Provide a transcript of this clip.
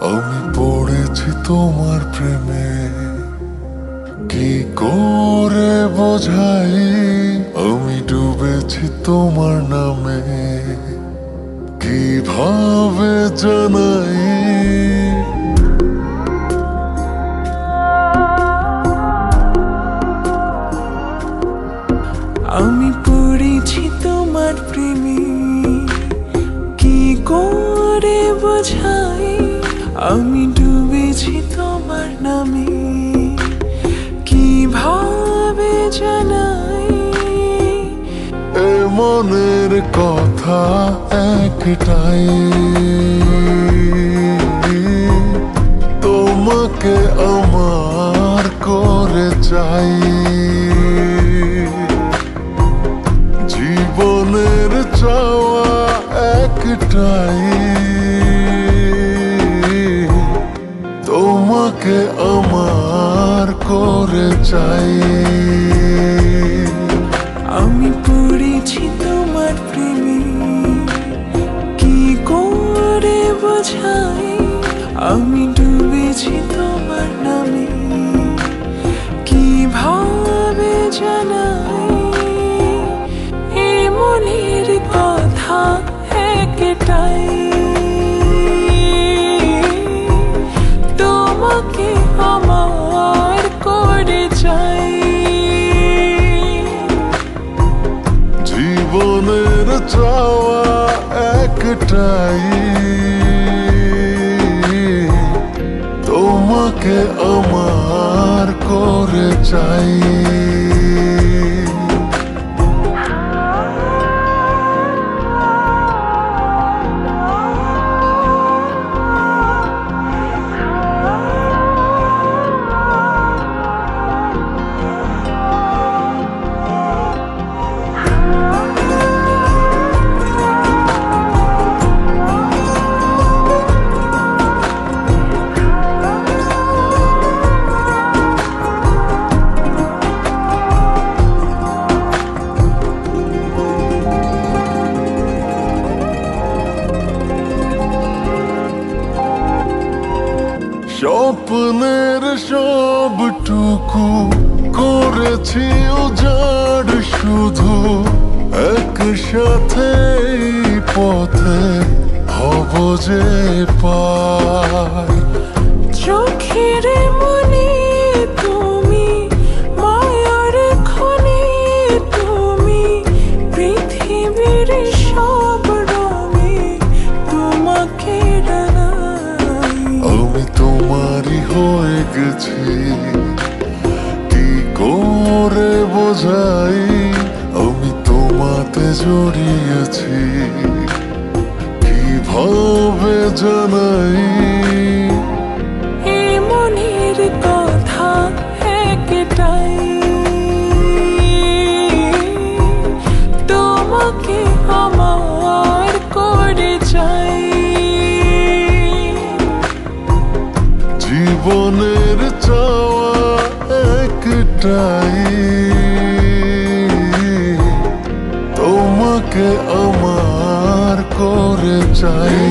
আমি পড়েছি তোমার প্রেমে। কি করে বোঝাই? আমি ডুবেছি তোমার নামে। কীভাবে জানাই? আমি পড়েছি তোমার প্রেমে। কি করে বোঝাই? আমি ডুবেছি তোমার নামে। কীভাবে জানাই? এ মনের কথা একটাই। তোমাকে আমার করে চাই। আমার করে চাই। আমি পড়েছি তোমার জীবনের চাওয়া একটাই। তোমাকে আমার করে চাই। স্বপ্নের সবটুকু করেছি উজাড় শুধু একসাথে পথে হব যে পার। চোখের গেছি। কি করে বোঝাই? আমি তোমাতে জড়িয়েছি। কীভাবে জানাই? জীবনের চাওয়া একটাই। তোমাকে আমার করে চাই।